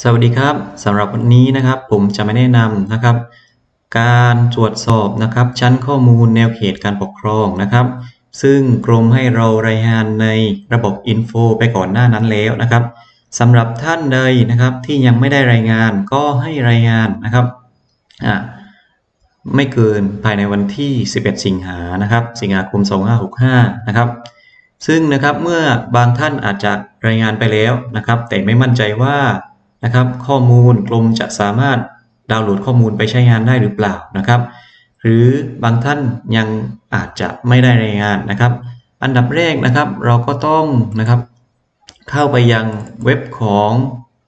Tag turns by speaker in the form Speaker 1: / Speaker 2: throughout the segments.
Speaker 1: สวัสดีครับสำหรับวันนี้นะครับผมจะมาแนะนำนะครับ การตรวจสอบนะครับ ชั้นข้อมูลแนวเขตการปกครองนะครับ ซึ่งกรมให้เรารายงานในระบบอินโฟไปก่อนหน้านั้นแล้วนะครับสำหรับท่านใดนะครับที่ยังไม่ได้รายงานก็ให้รายงานนะครับอ่าไม่เกินภายในวันที่ 11 สิงหานะครับ สิงหาคม 2565 นะครับ ซึ่งนะครับเมื่อบางท่านอาจจะรายงานไปแล้วนะครับ แต่ไม่มั่นใจว่า นะครับ ข้อมูลกรมจะสามารถดาวน์โหลดข้อมูลไปใช้งานได้หรือเปล่านะครับ หรือบางท่านยังอาจจะไม่ได้รายงานนะครับ อันดับแรกนะครับเราก็ต้องนะครับ เข้าไปยังเว็บของ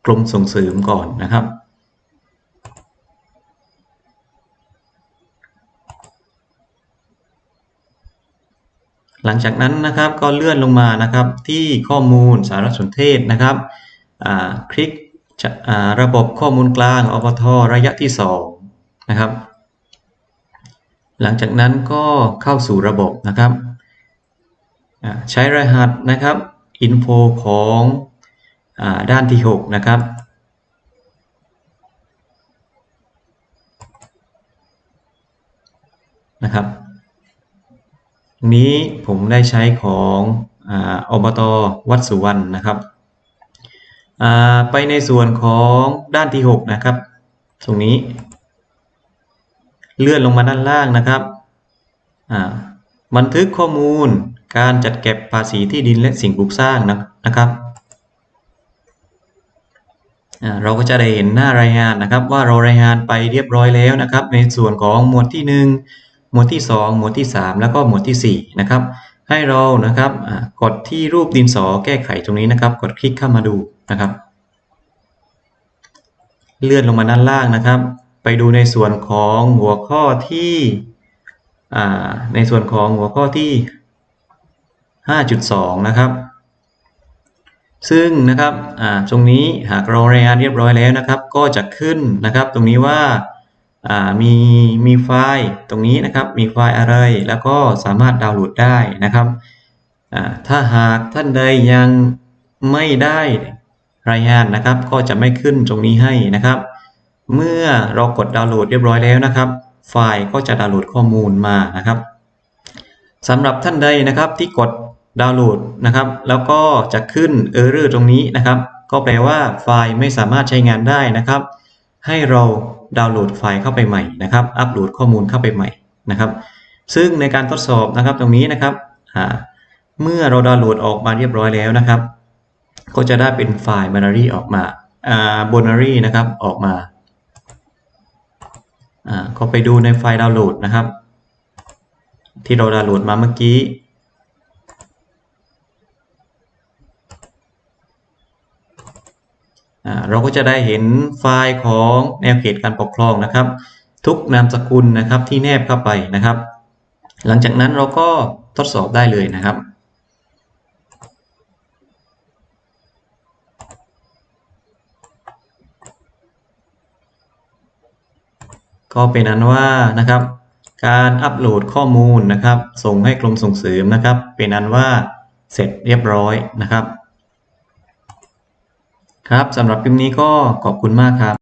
Speaker 1: กรมส่งเสริมก่อนนะครับหลังจากนั้นนะครับก็เลื่อนลงมานะครับที่ข้อมูลสารสนเทศนะครับคลิก ระบบข้อมูลกลางอปทระยะที่2นะครับ หลังจากนั้นก็เข้าสู่ระบบนะครับ ใช้รหัสนะครับอินโฟของอด้านที่ 6 นะครับ นะครับนี้ผมได้ใช้ของอบตวัดสุวรรณนะครับ ไปในส่วนของด้านที่ 6 นะครับ ตรงนี้ เลื่อนลงมาด้านล่างนะครับ บันทึกข้อมูลการจัดเก็บภาษีที่ดินและสิ่งปลูกสร้างนะครับ เราก็จะได้เห็นหน้ารายงานนะครับ ว่าเรารายงานไปเรียบร้อยแล้วนะครับ ในส่วนของหมวดที่ 1 หมวดที่ 2 หมวดที่ 3 แล้วก็หมวดที่ 4 นะครับ ให้เรานะครับกดที่รูปดินสอแก้ไขตรงนี้นะครับ กดคลิกเข้ามาดู นะครับ เลื่อนลงมาด้านล่างนะครับ ไปดูในส่วนของหัวข้อที่ในส่วนของหัวข้อที่ 5.2 นะครับ ซึ่งนะครับตรงนี้หากเรารายงานเรียบร้อยแล้วนะครับ ก็จะขึ้นนะครับตรงนี้ว่ามีมีไฟล์ตรงนี้นะครับ มีไฟล์อะไรแล้วก็สามารถดาวน์โหลดได้นะครับถ้าหากท่านใดยังไม่ได้ รายงานนะครับ ก็จะไม่ขึ้นตรงนี้ให้นะครับ เมื่อเรากดดาวน์โหลดเรียบร้อยแล้วนะครับ ไฟล์ก็จะดาวน์โหลดข้อมูลมานะครับสำหรับท่านใดนะครับที่กดดาวน์โหลดนะครับ แล้วก็จะขึ้นเออร์เรอร์ตรงนี้นะครับ ก็แปลว่าไฟล์ไม่สามารถใช้งานได้นะครับ ให้เราดาวน์โหลดไฟล์เข้าไปใหม่นะครับ อัปโหลดข้อมูลเข้าไปใหม่นะครับ ซึ่งในการทดสอบนะครับตรงนี้นะครับ เมื่อเราดาวน์โหลดออกมาเรียบร้อยแล้วนะครับ ก็จะได้เป็นไฟล์ binary ออกมาอ่า binary นะครับออกมาอ่าก็ไปดูในไฟล์ดาวน์โหลดนะครับ ที่เราดาวน์โหลดมาเมื่อกี้เราก็จะได้เห็นไฟล์ของแนวเขตการปกครองนะครับ ทุกนามสกุลนะครับที่แนบเข้าไปนะครับ หลังจากนั้นเราก็ทดสอบได้เลยนะครับ ก็เป็นนั้นว่านะครับ การอัปโหลดข้อมูลนะครับ ส่งให้กรมส่งเสริมนะครับ เป็นนั้นว่าเสร็จเรียบร้อยนะครับ ครับสำหรับคลิปนี้ก็ขอบคุณมากครับ